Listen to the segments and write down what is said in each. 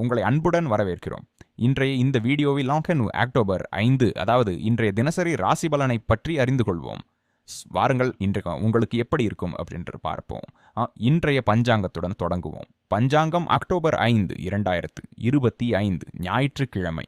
உங்களை அன்புடன் வரவேற்கிறோம். இன்றைய இந்த வீடியோவில் லாங்கன் அக்டோபர் ஐந்து அதாவது இன்றைய தினசரி ராசி பலனை பற்றி அறிந்து கொள்வோம். வாருங்கள் இன்றைக்கு உங்களுக்கு எப்படி இருக்கும் அப்படின்று பார்ப்போம். இன்றைய பஞ்சாங்கத்துடன் தொடங்குவோம். பஞ்சாங்கம் அக்டோபர் ஐந்து இரண்டாயிரத்து இருபத்தி ஐந்து ஞாயிற்றுக்கிழமை.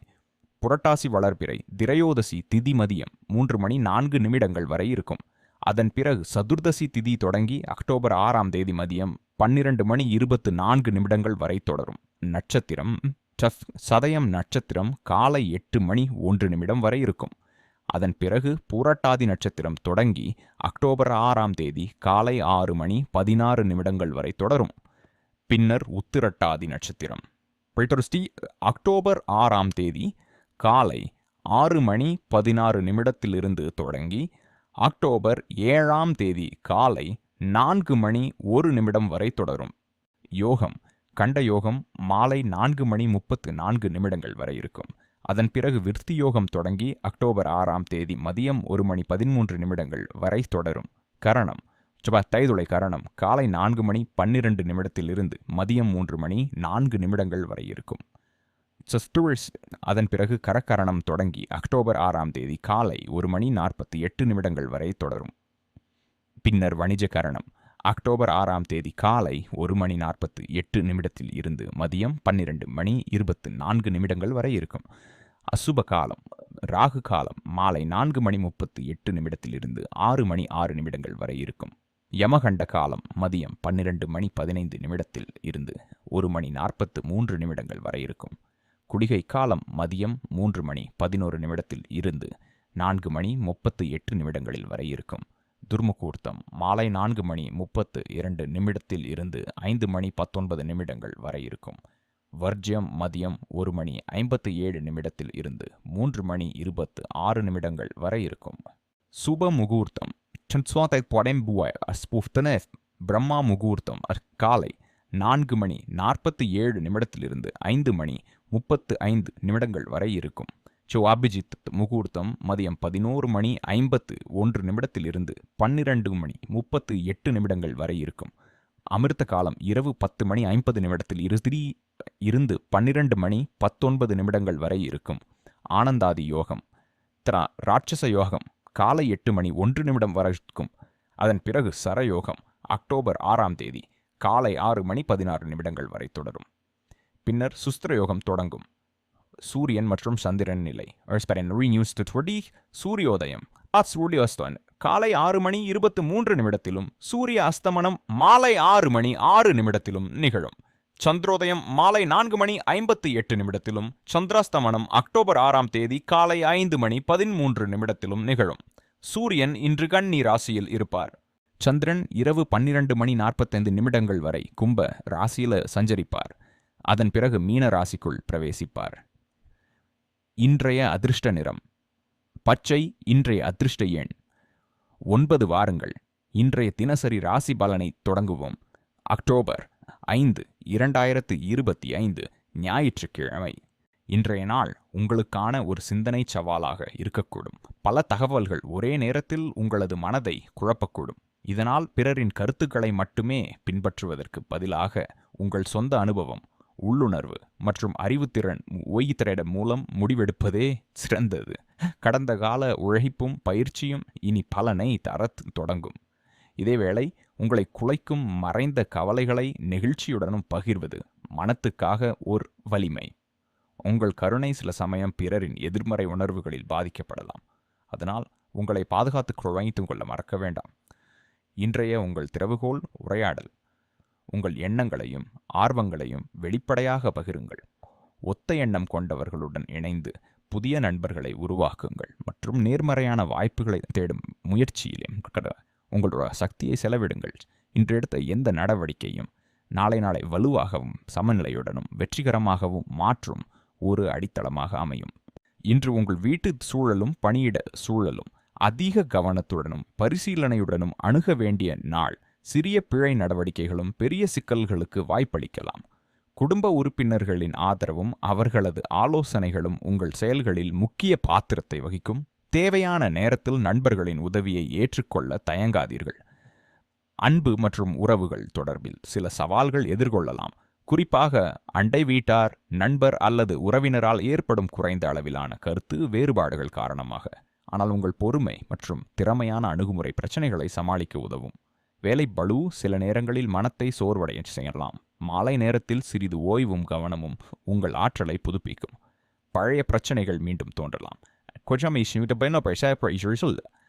புரட்டாசி வளர்பிறை திரையோதசி திதி மதியம் மூன்று மணி நான்கு நிமிடங்கள் வரை இருக்கும். அதன் பிறகு சதுர்தசி திதி தொடங்கி அக்டோபர் ஆறாம் தேதி மதியம் பன்னிரண்டு மணி இருபத்து நான்கு நிமிடங்கள் வரை தொடரும். நட்சத்திரம் டஃப் சதயம் நட்சத்திரம் காலை எட்டு மணி ஒன்று நிமிடம் வரை இருக்கும். அதன் பிறகு பூரட்டாதி நட்சத்திரம் தொடங்கி அக்டோபர் ஆறாம் தேதி காலை ஆறு மணி பதினாறு நிமிடங்கள் வரை தொடரும். பின்னர் உத்திரட்டாதி நட்சத்திரம். போயிட்டு ஸ்ரீ அக்டோபர் ஆறாம் தேதி காலை ஆறு மணி பதினாறு நிமிடத்திலிருந்து தொடங்கி அக்டோபர் ஏழாம் தேதி காலை நான்கு மணி ஒரு நிமிடம் வரை தொடரும். யோகம் கண்ட யோகம் மாலை நான்கு மணி முப்பத்து நான்கு நிமிடங்கள் வரை இருக்கும். அதன் பிறகு விருத்தி யோகம் தொடங்கி அக்டோபர் ஆறாம் தேதி மதியம் ஒரு மணி பதிமூன்று நிமிடங்கள் வரை தொடரும். கரணம். சுபா தைதுளை கரணம். காலை நான்கு மணி பன்னிரண்டு நிமிடத்திலிருந்து மதியம் மூன்று மணி நான்கு நிமிடங்கள் வரை இருக்கும். சஸ்டுவல்ஸ் அதன் பிறகு கரக்கரணம் தொடங்கி அக்டோபர் ஆறாம் தேதி காலை ஒரு மணி நாற்பத்தி எட்டு நிமிடங்கள் வரை தொடரும். பின்னர் வணிஜ கரணம். அக்டோபர் ஆறாம் தேதி காலை ஒரு மணி நாற்பத்து எட்டு நிமிடத்தில் இருந்து மதியம் பன்னிரண்டு மணி இருபத்து நான்கு நிமிடங்கள் வரை இருக்கும். அசுப காலம் ராகு காலம் மாலை நான்கு மணி முப்பத்து எட்டு நிமிடத்திலிருந்து ஆறு மணி ஆறு நிமிடங்கள் வரை இருக்கும். யமகண்ட காலம் மதியம் பன்னிரண்டு மணி பதினைந்து நிமிடத்தில் இருந்து ஒரு மணி நாற்பத்து மூன்று நிமிடங்கள் வரை இருக்கும். குடிகை காலம் மதியம் மூன்று மணி பதினோரு நிமிடத்தில் இருந்து நான்கு மணி முப்பத்து எட்டு நிமிடங்களில் வரை இருக்கும். துர்முகூர்த்தம். மாலை நான்கு மணி முப்பத்து இரண்டு நிமிடத்தில் இருந்து ஐந்து மணி பத்தொன்பது நிமிடங்கள் வரை இருக்கும். வர்ஜ்யம் மதியம் ஒரு மணி ஐம்பத்து ஏழு நிமிடத்தில் இருந்து மூன்று மணி இருபத்து ஆறு நிமிடங்கள் வரை இருக்கும். சுப முகூர்த்தம். சன்ஸ்வாத்தை பொடம்புவாய் அஸ்புஃப்தன பிரம்மா முகூர்த்தம். காலை நான்கு மணி நாற்பத்தி ஏழு நிமிடத்திலிருந்து ஐந்து மணி முப்பத்து ஐந்து நிமிடங்கள் வரை இருக்கும். சோ அபிஜித் முகூர்த்தம் மதியம் பதினோரு மணி ஐம்பத்து ஒன்று நிமிடத்திலிருந்து பன்னிரண்டு மணி முப்பத்து எட்டு நிமிடங்கள் வரை இருக்கும். அமிர்த காலம் இரவு பத்து மணி ஐம்பது நிமிடத்தில் இறுதி இருந்து பன்னிரண்டு மணி பத்தொன்பது நிமிடங்கள் வரை இருக்கும். ஆனந்தாதி யோகம். திரா ராட்சச யோகம். காலை எட்டு மணி ஒன்று நிமிடம் வரை இருக்கும். அதன் பிறகு சரயோகம். அக்டோபர் ஆறாம் தேதி. காலை ஆறு மணி பதினாறு நிமிடங்கள் வரை தொடரும். பின்னர் சுஸ்திர யோகம் தொடங்கும். சூரியன் மற்றும் சந்திரன் நிலை. நியூஸ் சூரியோதயம். காலை ஆறு மணி இருபத்து மூன்று நிமிடத்திலும் சூரிய அஸ்தமனம் மாலை ஆறு மணி ஆறு நிமிடத்திலும் நிகழும். சந்திரோதயம் மாலை நான்கு மணி ஐம்பத்து எட்டு நிமிடத்திலும் சந்திராஸ்தமனம் அக்டோபர் ஆறாம் தேதி காலை ஐந்து மணி பதிமூன்று நிமிடத்திலும் நிகழும். சூரியன் இன்று கண்ணி ராசியில் இருப்பார். சந்திரன் இரவு பன்னிரண்டு மணி நாற்பத்தைந்து நிமிடங்கள் வரை கும்ப ராசியில சஞ்சரிப்பார். அதன் பிறகு மீன ராசிக்குள் பிரவேசிப்பார். இன்றைய அதிர்ஷ்ட நிறம். பச்சை இன்றைய அதிர்ஷ்ட எண். ஒன்பது வாரங்கள். இன்றைய தினசரி ராசி பலனை தொடங்குவோம். அக்டோபர் ஐந்து இரண்டாயிரத்து இருபத்தி ஐந்து ஞாயிற்றுக்கிழமை. இன்றைய நாள் உங்களுக்கான ஒரு சிந்தனை சவாலாக இருக்கக்கூடும். பல தகவல்கள் ஒரே நேரத்தில் உங்களது மனதை குழப்பக்கூடும். இதனால் பிறரின் கருத்துக்களை மட்டுமே பின்பற்றுவதற்கு பதிலாக உங்கள் சொந்த அனுபவம் உள்ளுணர்வு மற்றும் அறிவுத்திறன் ஓய்திரட மூலம் முடிவெடுப்பதே சிறந்தது. கடந்த கால உழைப்பும் பயிற்சியும் இனி பலனை தரத் தொடங்கும். இதேவேளை உங்களை குலைக்கும் மறைந்த கவலைகளை நெகிழ்ச்சியுடனும் பகிர்வது மனத்துக்காக ஓர் வலிமை. உங்கள் கருணை சில சமயம் பிறரின் எதிர்மறை உணர்வுகளில் பாதிக்கப்படலாம். அதனால் உங்களை பாதுகாத்து குழைத்துக் கொள்ள மறக்க வேண்டாம். இன்றைய உங்கள் திறவுகோல் உரையாடல். உங்கள் எண்ணங்களையும் ஆர்வங்களையும் வெளிப்படையாக பகிருங்கள். ஒத்த எண்ணம் கொண்டவர்களுடன் இணைந்து புதிய நண்பர்களை உருவாக்குங்கள் மற்றும் நேர்மறையான வாய்ப்புகளை தேடும் முயற்சியிலும் உங்களோட சக்தியை செலவிடுங்கள். இன்று எடுத்த எந்த நடவடிக்கையும் நாளை நாளை வலுவாகவும் சமநிலையுடனும் வெற்றிகரமாகவும் மாற்றும் ஒரு அடித்தளமாக அமையும். இன்று உங்கள் வீட்டு சூழலும் பணியிட சூழலும் அதிக கவனத்துடனும் பரிசீலனையுடனும் அணுக வேண்டிய நாள் சிறிய பிழை நடவடிக்கைகளும் பெரிய சிக்கல்களுக்கு வாய்ப்பளிக்கலாம். குடும்ப உறுப்பினர்களின் ஆதரவும் அவர்களது ஆலோசனைகளும் உங்கள் செயல்களில் முக்கிய பாத்திரத்தை வகிக்கும். தேவையான நேரத்தில் நண்பர்களின் உதவியை ஏற்றுக்கொள்ள தயங்காதீர்கள். அன்பு மற்றும் உறவுகள் தொடர்பில் சில சவால்கள் எதிர்கொள்ளலாம். குறிப்பாக அண்டை வீட்டார் நண்பர் அல்லது உறவினரால் ஏற்படும் குறைந்த அளவிலான கருத்து வேறுபாடுகள் காரணமாக. ஆனால் உங்கள் பொறுமை மற்றும் திறமையான அணுகுமுறை பிரச்சனைகளை சமாளிக்க உதவும். வேலை பளு சில நேரங்களில் மனத்தை சோர்வடைய செய்யலாம். மாலை நேரத்தில் சிறிது ஓய்வும் கவனமும் உங்கள் ஆற்றலை புதுப்பிக்கும். பழைய பிரச்சனைகள் மீண்டும் தோன்றலாம். கொஞ்சம்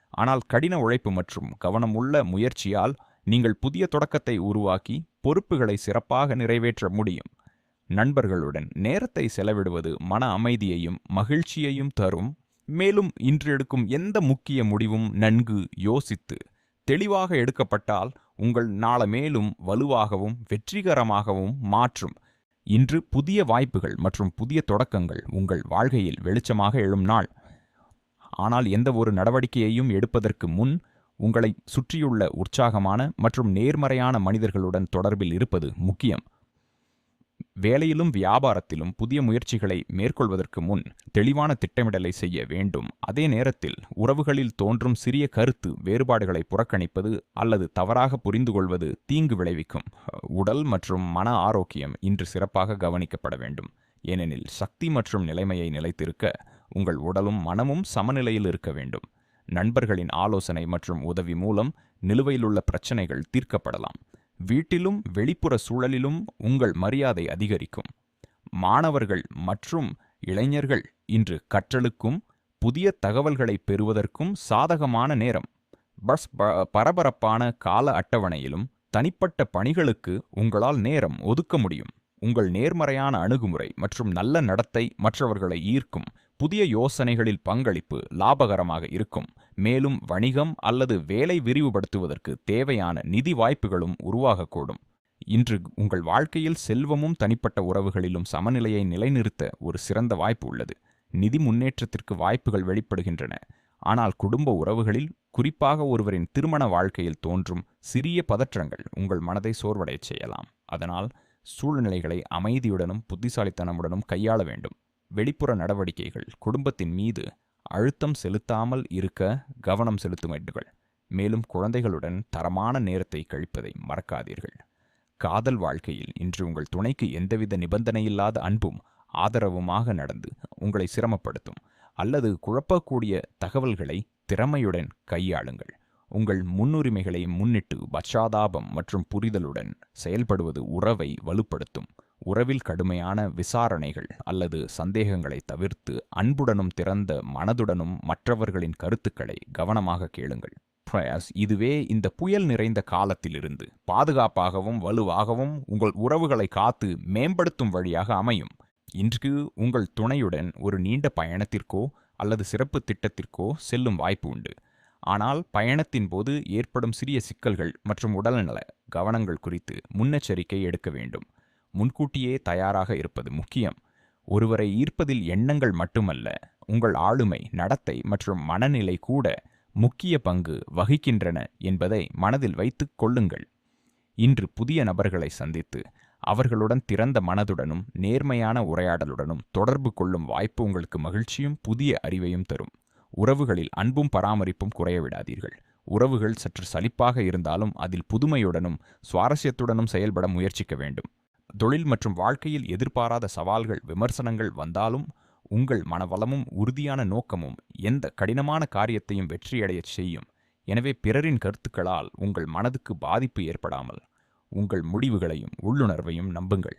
ஆனால் கடின உழைப்பு மற்றும் கவனம் உள்ள முயற்சியால் நீங்கள் புதிய தொடக்கத்தை உருவாக்கி பொறுப்புகளை சிறப்பாக நிறைவேற்ற முடியும். நண்பர்களுடன் நேரத்தை செலவிடுவது மன அமைதியையும் மகிழ்ச்சியையும் தரும். மேலும் இன்று எடுக்கும் எந்த முக்கிய முடிவும் நன்கு யோசித்து தெளிவாக எடுக்கப்பட்டால் உங்கள் நாள மேலும் வலுவாகவும் வெற்றிகரமாகவும் மாற்றும். இன்று புதிய வாய்ப்புகள் மற்றும் புதிய தொடக்கங்கள் உங்கள் வாழ்க்கையில் வெளிச்சமாக எழும் நாள். ஆனால் எந்த ஒரு நடவடிக்கையையும் எடுப்பதற்கு முன் உங்களை சுற்றியுள்ள உற்சாகமான மற்றும் நேர்மறையான மனிதர்களுடன் தொடர்பில் இருப்பது முக்கியம். வேலையிலும் வியாபாரத்திலும் புதிய முயற்சிகளை மேற்கொள்வதற்கு முன் தெளிவான திட்டமிடலை செய்ய வேண்டும். அதே நேரத்தில் உறவுகளில் தோன்றும் சிறிய கருத்து வேறுபாடுகளை புறக்கணிப்பது அல்லது தவறாக புரிந்து கொள்வது தீங்கு விளைவிக்கும். உடல் மற்றும் மன ஆரோக்கியம் இன்று சிறப்பாக கவனிக்கப்பட வேண்டும். ஏனெனில் சக்தி மற்றும் நிலைமையை நிலைத்திருக்க உங்கள் உடலும் மனமும் சமநிலையில் இருக்க வேண்டும். நண்பர்களின் ஆலோசனை மற்றும் உதவி மூலம் நிலுவையிலுள்ள பிரச்சனைகள் தீர்க்கப்படலாம். வீட்டிலும் வெளிப்புற சூழலிலும் உங்கள் மரியாதை அதிகரிக்கும். மாணவர்கள் மற்றும் இளைஞர்கள் இன்று கற்றலுக்கும் புதிய தகவல்களை பெறுவதற்கும் சாதகமான நேரம். பஸ் பரபரப்பான கால அட்டவணையிலும் தனிப்பட்ட பணிகளுக்கு உங்களால் நேரம் ஒதுக்க முடியும். உங்கள் நேர்மறையான அணுகுமுறை மற்றும் நல்ல நடத்தை மற்றவர்களை ஈர்க்கும் புதிய யோசனைகளில் பங்களிப்பு லாபகரமாக இருக்கும். மேலும் வணிகம் அல்லது வேலை விரிவுபடுத்துவதற்கு தேவையான நிதி வாய்ப்புகளும் உருவாகக்கூடும். இன்று உங்கள் வாழ்க்கையில் செல்வமும் தனிப்பட்ட உறவுகளிலும் சமநிலையை நிலைநிறுத்த ஒரு சிறந்த வாய்ப்பு உள்ளது. நிதி முன்னேற்றத்திற்கு வாய்ப்புகள் வெளிப்படுகின்றன. ஆனால் குடும்ப உறவுகளில் குறிப்பாக ஒருவரின் திருமண வாழ்க்கையில் தோன்றும் சிறிய பதற்றங்கள் உங்கள் மனதை சோர்வடையச் செய்யலாம். அதனால் சூழ்நிலைகளை அமைதியுடனும் புத்திசாலித்தனமுடனும் கையாள வேண்டும். வெளிப்புற நடவடிக்கைகள் குடும்பத்தின் மீது அழுத்தம் செலுத்தாமல் இருக்க கவனம் செலுத்தும் மேலும் குழந்தைகளுடன் தரமான நேரத்தை கழிப்பதை மறக்காதீர்கள். காதல் வாழ்க்கையில் இன்று உங்கள் துணைக்கு எந்தவித நிபந்தனையில்லாத அன்பும் ஆதரவுமாக நடந்து உங்களை சிரமப்படுத்தும் அல்லது குழப்பக்கூடிய தகவல்களை திறமையுடன் கையாளுங்கள். உங்கள் முன்னுரிமைகளை முன்னிட்டு பச்சாதாபம் மற்றும் புரிதலுடன் செயல்படுவது உறவை வலுப்படுத்தும். உறவில் கடுமையான விசாரணைகள் அல்லது சந்தேகங்களை தவிர்த்து அன்புடனும் திறந்த மனதுடனும் மற்றவர்களின் கருத்துக்களை கவனமாக கேளுங்கள். இதுவே இந்த புயல் நிறைந்த காலத்திலிருந்து பாதுகாப்பாகவும் வலுவாகவும் உங்கள் உறவுகளை காத்து மேம்படுத்தும் வழியாக அமையும். இன்று உங்கள் துணையுடன் ஒரு நீண்ட பயணத்திற்கோ அல்லது சிறப்பு திட்டத்திற்கோ செல்லும் வாய்ப்பு உண்டு. ஆனால் பயணத்தின் போது ஏற்படும் சிறிய சிக்கல்கள் மற்றும் உடல்நல கவனங்கள் குறித்து முன்னெச்சரிக்கை எடுக்க வேண்டும். முன்கூட்டியே தயாராக இருப்பது முக்கியம். ஒருவரை ஈர்ப்பதில் எண்ணங்கள் மட்டுமல்ல உங்கள் ஆளுமை நடத்தை மற்றும் மனநிலை கூட முக்கிய பங்கு வகிக்கின்றன என்பதை மனதில் வைத்துக் கொள்ளுங்கள். இன்று புதிய நபர்களை சந்தித்து அவர்களுடன் திறந்த மனதுடனும் நேர்மையான உரையாடலுடனும் தொடர்பு கொள்ளும் வாய்ப்பு உங்களுக்கு மகிழ்ச்சியும் புதிய அறிவையும் தரும். உறவுகளில் அன்பும் பராமரிப்பும் குறைய விடாதீர்கள். உறவுகள் சற்று சலிப்பாக இருந்தாலும் அதில் புதுமையுடனும் சுவாரஸ்யத்துடனும் செயல்பட முயற்சிக்க வேண்டும். தொழில் மற்றும் வாழ்க்கையில் எதிர்பாராத சவால்கள் விமர்சனங்கள் வந்தாலும் உங்கள் மனவளமும் உறுதியான நோக்கமும் எந்த கடினமான காரியத்தையும் வெற்றியடையச் செய்யும். எனவே பிறரின் கருத்துக்களால் உங்கள் மனதுக்கு பாதிப்பு ஏற்படாமல் உங்கள் முடிவுகளையும் உள்ளுணர்வையும் நம்புங்கள்.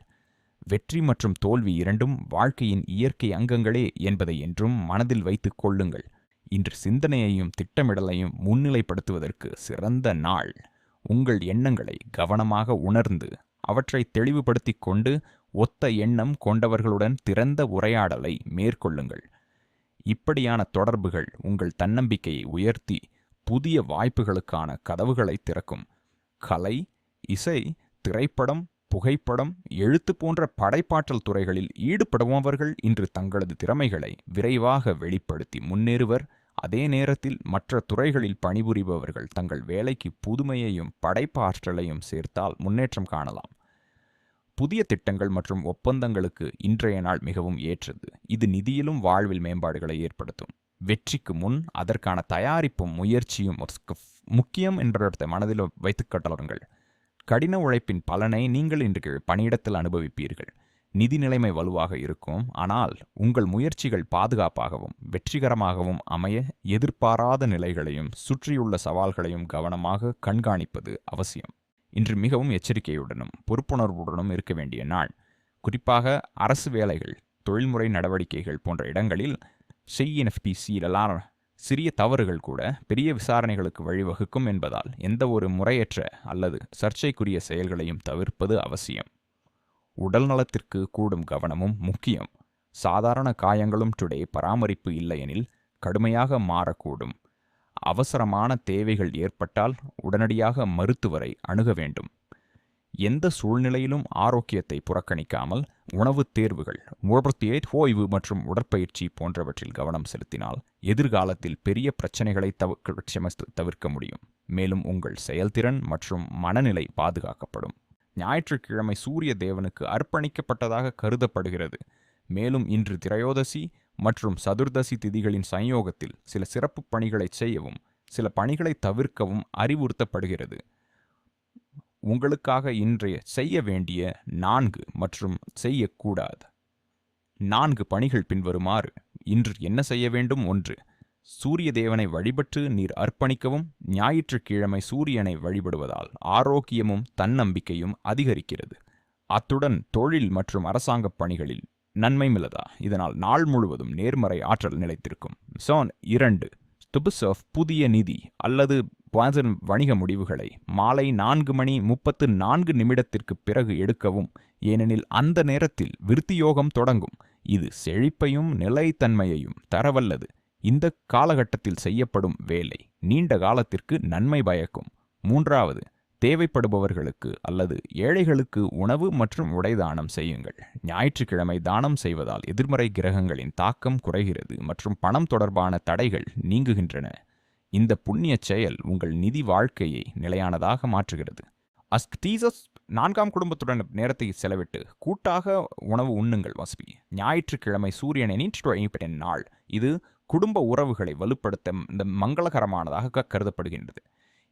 வெற்றி மற்றும் தோல்வி இரண்டும் வாழ்க்கையின் இயற்கை அங்கங்களே என்பதை என்றும் மனதில் வைத்துக் கொள்ளுங்கள். இன்று சிந்தனையையும் திட்டமிடலையும் முன்னிலைப்படுத்துவதற்கு சிறந்த நாள் உங்கள் எண்ணங்களை கவனமாக உணர்ந்து அவற்றை தெளிவுபடுத்திக் கொண்டு ஒத்த எண்ணம் கொண்டவர்களுடன் திறந்த உரையாடலை மேற்கொள்ளுங்கள். இப்படியான தொடர்புகள் உங்கள் தன்னம்பிக்கையை உயர்த்தி புதிய வாய்ப்புகளுக்கான கதவுகளை திறக்கும். கலை இசை திரைப்படம் புகைப்படம் எழுத்து போன்ற படைப்பாற்றல் துறைகளில் ஈடுபடுபவர்கள் இன்று தங்களது திறமைகளை விரைவாக வெளிப்படுத்தி முன்னேறுவர். அதே நேரத்தில் மற்ற துறைகளில் பணிபுரிபவர்கள் தங்கள் வேலைக்கு புதுமையையும் படைப்பாற்றலையும் சேர்த்தால் முன்னேற்றம் காணலாம். புதிய திட்டங்கள் மற்றும் ஒப்பந்தங்களுக்கு இன்றைய நாள் மிகவும் ஏற்றது. இது நிதியிலும் வாழ்வில் மேம்பாடுகளை ஏற்படுத்தும். வெற்றிக்கு முன் அதற்கான தயாரிப்பும் முயற்சியும் முக்கியம் என்ற மனதில் வைத்துக் கட்டலருங்கள் கடின உழைப்பின் பலனை நீங்கள் இன்று பணியிடத்தில் அனுபவிப்பீர்கள். நிதி நிலைமை வலுவாக இருக்கும். ஆனால் உங்கள் முயற்சிகள் பாதுகாப்பாகவும் வெற்றிகரமாகவும் அமைய எதிர்பாராத நிலைகளையும் சுற்றியுள்ள சவால்களையும் கவனமாக கண்காணிப்பது அவசியம். இன்று மிகவும் எச்சரிக்கையுடனும் பொறுப்புணர்வுடனும் இருக்க வேண்டிய நாள். குறிப்பாக அரசு வேலைகள் தொழில்முறை நடவடிக்கைகள் போன்ற இடங்களில் செய்யிஎன்எஃபிசியிலான சிறிய தவறுகள் கூட பெரிய விசாரணைகளுக்கு வழிவகுக்கும் என்பதால் எந்த ஒரு முறையற்ற அல்லது சர்ச்சைக்குரிய செயல்களையும் தவிர்ப்பது அவசியம். உடல் நலத்திற்கு கூடும் கவனமும் முக்கியம். சாதாரண காயங்களும் டுடே பராமரிப்பு இல்லையெனில் கடுமையாக மாறக்கூடும். அவசரமான தேவைகள் ஏற்பட்டால் உடனடியாக மருத்துவரை அணுக வேண்டும். எந்த சூழ்நிலையிலும் ஆரோக்கியத்தை புறக்கணிக்காமல் உணவுத் தேர்வுகள் முழப்பத்தியேட் ஓய்வு மற்றும் உடற்பயிற்சி போன்றவற்றில் கவனம் செலுத்தினால் எதிர்காலத்தில் பெரிய பிரச்சனைகளை தவிர்க்க முடியும். மேலும் உங்கள் செயல்திறன் மற்றும் மனநிலை பாதுகாக்கப்படும். ஞாயிற்றுக்கிழமை சூரிய தேவனுக்கு அர்ப்பணிக்கப்பட்டதாக கருதப்படுகிறது. மேலும் இன்று திரையோதசி மற்றும் சதுர்தசி திதிகளின் சஞ்யோகத்தில் சில சிறப்பு பணிகளை செய்யவும் சில பணிகளை தவிர்க்கவும் அறிவுறுத்தப்படுகிறது. உங்களுக்காக இன்றைய செய்ய வேண்டிய நான்கு மற்றும் செய்யக்கூடாது. நான்கு பணிகள் பின்வருமாறு இன்று என்ன செய்ய வேண்டும்? ஒன்று சூரிய தேவனை வழிபட்டு நீர் அர்ப்பணிக்கவும் ஞாயிற்றுக்கிழமை சூரியனை வழிபடுவதால் ஆரோக்கியமும் தன்னம்பிக்கையும் அதிகரிக்கிறது. அத்துடன் தொழில் மற்றும் அரசாங்கப் பணிகளில் நன்மை மில்லதா இதனால் நாள் முழுவதும் நேர்மறை ஆற்றல் நிலைத்திருக்கும். சோன் இரண்டு. துபுசோஃப் புதிய நிதி அல்லது பாசன் வணிக முடிவுகளை மாலை நான்கு மணி முப்பத்து நான்கு நிமிடத்திற்கு பிறகு எடுக்கவும் ஏனெனில் அந்த நேரத்தில் விருத்தியோகம் தொடங்கும். இது செழிப்பையும் நிலைத்தன்மையையும் தரவல்லது. இந்த காலகட்டத்தில் செய்யப்படும் வேலை நீண்ட காலத்திற்கு நன்மை பயக்கும். மூன்றாவது தேவைப்படுபவர்களுக்கு அல்லது ஏழைகளுக்கு உணவு மற்றும் உடை தானம் செய்யுங்கள். ஞாயிற்றுக்கிழமை தானம் செய்வதால் எதிர்மறை கிரகங்களின் தாக்கம் குறைகிறது மற்றும் பணம் தொடர்பான தடைகள் நீங்குகின்றன. இந்த புண்ணிய செயல் உங்கள் நிதி வாழ்க்கையை நிலையானதாக மாற்றுகிறது. அஸ்தீசஸ் நான்காம் குடும்பத்துடன் நேரத்தை செலவிட்டு கூட்டாக உணவு உண்ணுங்கள் வசதி. ஞாயிற்றுக்கிழமை சூரியனை நீற்று நாள். இது குடும்ப உறவுகளை வலுப்படுத்த இந்த மங்களகரமானதாக கருதப்படுகின்றது.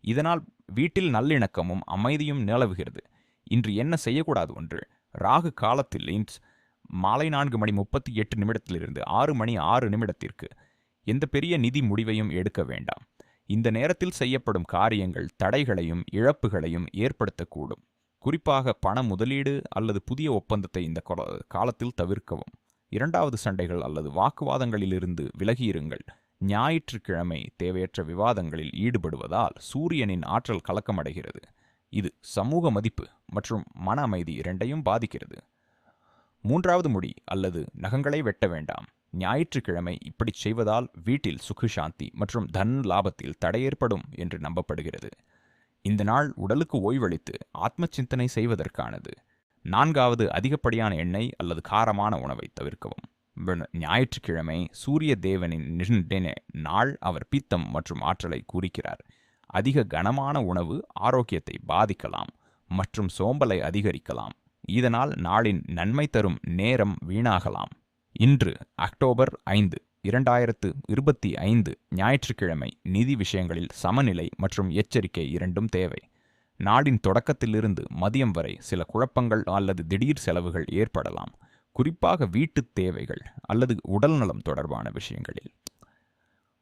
இதனால் வீட்டில் நல்லிணக்கமும் அமைதியும் நிலவுகிறது. இன்று என்ன செய்யக்கூடாது ஒன்று? ராகு காலத்தில் மாலை நான்கு மணி முப்பத்தி எட்டு நிமிடத்திலிருந்து ஆறு மணி ஆறு நிமிடத்திற்கு எந்த பெரிய நிதி முடிவையும் எடுக்க வேண்டாம். இந்த நேரத்தில் செய்யப்படும் காரியங்கள் தடைகளையும் இழப்புகளையும் ஏற்படுத்தக்கூடும். குறிப்பாக பண முதலீடு அல்லது புதிய ஒப்பந்தத்தை இந்த காலத்தில் தவிர்க்கவும். இரண்டாவது சண்டைகள் அல்லது வாக்குவாதங்களிலிருந்து விலகியிருங்கள். ஞாயிற்றுக்கிழமை தேவையற்ற விவாதங்களில் ஈடுபடுவதால் சூரியனின் ஆற்றல் கலக்கமடைகிறது. இது சமூக மதிப்பு மற்றும் மன அமைதி இரண்டையும் பாதிக்கிறது. மூன்றாவது முடி அல்லது நகங்களை வெட்ட வேண்டாம். ஞாயிற்றுக்கிழமை இப்படி செய்வதால் வீட்டில் சுகுசாந்தி மற்றும் தன் லாபத்தில் தடை ஏற்படும் என்று நம்பப்படுகிறது. இந்த நாள் உடலுக்கு ஓய்வளித்து ஆத்ம சிந்தனை செய்வதற்கானது. நான்காவது அதிகப்படியான எண்ணெய் அல்லது காரமான உணவை தவிர்க்கவும். ஞாயிற்றுக்கிழமை சூரிய தேவனின் நாள் அவர் பித்தம் மற்றும் ஆற்றலை குறிக்கிறார். அதிக கனமான உணவு ஆரோக்கியத்தை பாதிக்கலாம் மற்றும் சோம்பலை அதிகரிக்கலாம். இதனால் நாளின் நன்மை தரும் நேரம் வீணாகலாம். இன்று அக்டோபர் ஐந்து இரண்டாயிரத்து இருபத்தி ஐந்து ஞாயிற்றுக்கிழமை நிதி விஷயங்களில் சமநிலை மற்றும் எச்சரிக்கை இரண்டும் தேவை. நாடின் தொடக்கத்திலிருந்து மதியம் வரை சில குழப்பங்கள் அல்லது திடீர் செலவுகள் ஏற்படலாம். குறிப்பாக வீட்டுத் தேவைகள் அல்லது உடல்நலம் தொடர்பான விஷயங்களில்.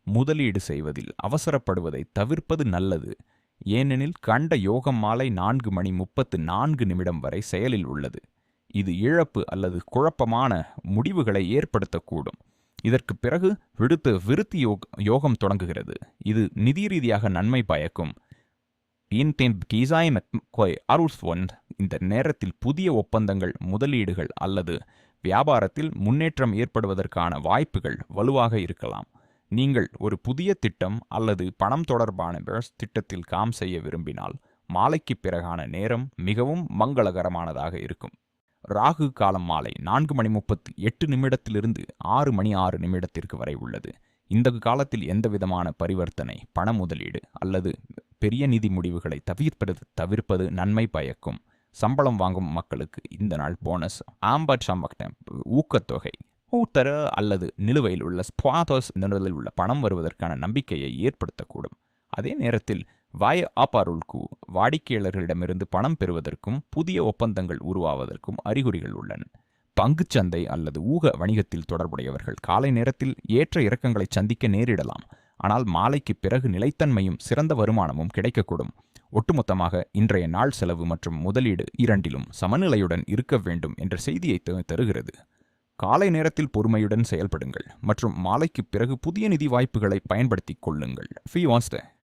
முதலீடு செய்வதில் அவசரப்படுவதை தவிர்ப்பது நல்லது. ஏனெனில் கண்ட யோகம் மாலை நான்கு மணி முப்பத்து நான்கு நிமிடம் வரை செயலில் உள்ளது. இது இழப்பு அல்லது குழப்பமான முடிவுகளை ஏற்படுத்தக்கூடும். இதற்கு பிறகு விடுத்து விருத்தி யோகம் தொடங்குகிறது. இது நிதி ரீதியாக நன்மை பயக்கும். இந்த நேரத்தில் புதிய ஒப்பந்தங்கள் முதலீடுகள் அல்லது வியாபாரத்தில் முன்னேற்றம் ஏற்படுவதற்கான வாய்ப்புகள் வலுவாக இருக்கலாம். நீங்கள் ஒரு புதிய திட்டம் அல்லது பணம் தொடர்பான திட்டத்தில் காம் செய்ய விரும்பினால் மாலைக்கு பிறகான நேரம் மிகவும் மங்களகரமானதாக இருக்கும். ராகு காலம் மாலை நான்கு மணி முப்பத்தி எட்டு நிமிடத்திலிருந்து ஆறு மணி ஆறு நிமிடத்திற்கு வரை உள்ளது. இந்த காலத்தில் எந்தவிதமான பரிவர்த்தனை பண முதலீடு அல்லது பெரிய நிதி முடிவுகளை தவிர்ப்பது தவிர்ப்பது நன்மை பயக்கும். சம்பளம் வாங்கும் மக்களுக்கு இந்த நாள் போனஸ் ஆம்பட் சம்பக்டம் ஊக்கத்தொகை. ஊத்தர அல்லது நிலுவையில் உள்ள ஸ்பாதோஸ் நிறுவலில் உள்ள பணம் வருவதற்கான நம்பிக்கையை ஏற்படுத்தக்கூடும். அதே நேரத்தில் வாய ஆப்பாருள்கு வாடிக்கையாளர்களிடமிருந்து பணம் பெறுவதற்கும் புதிய ஒப்பந்தங்கள் உருவாவதற்கும் அறிகுறிகள் உள்ளன. பங்குச்சந்தை அல்லது ஊக வணிகத்தில் தொடர்புடையவர்கள் காலை நேரத்தில் ஏற்ற இறக்கங்களை சந்திக்க நேரிடலாம். ஆனால் மாலைக்கு பிறகு நிலைத்தன்மையும் சிறந்த வருமானமும் கிடைக்கக்கூடும். ஒட்டுமொத்தமாக இன்றைய நாள் செலவு மற்றும் முதலீடு இரண்டிலும் சமநிலையுடன் இருக்க வேண்டும் என்ற செய்தியை தருகிறது. காலை நேரத்தில் பொறுமையுடன் செயல்படுங்கள் மற்றும் மாலைக்கு பிறகு புதிய நிதி வாய்ப்புகளை பயன்படுத்திக் கொள்ளுங்கள். ஃபி வாஸ்ட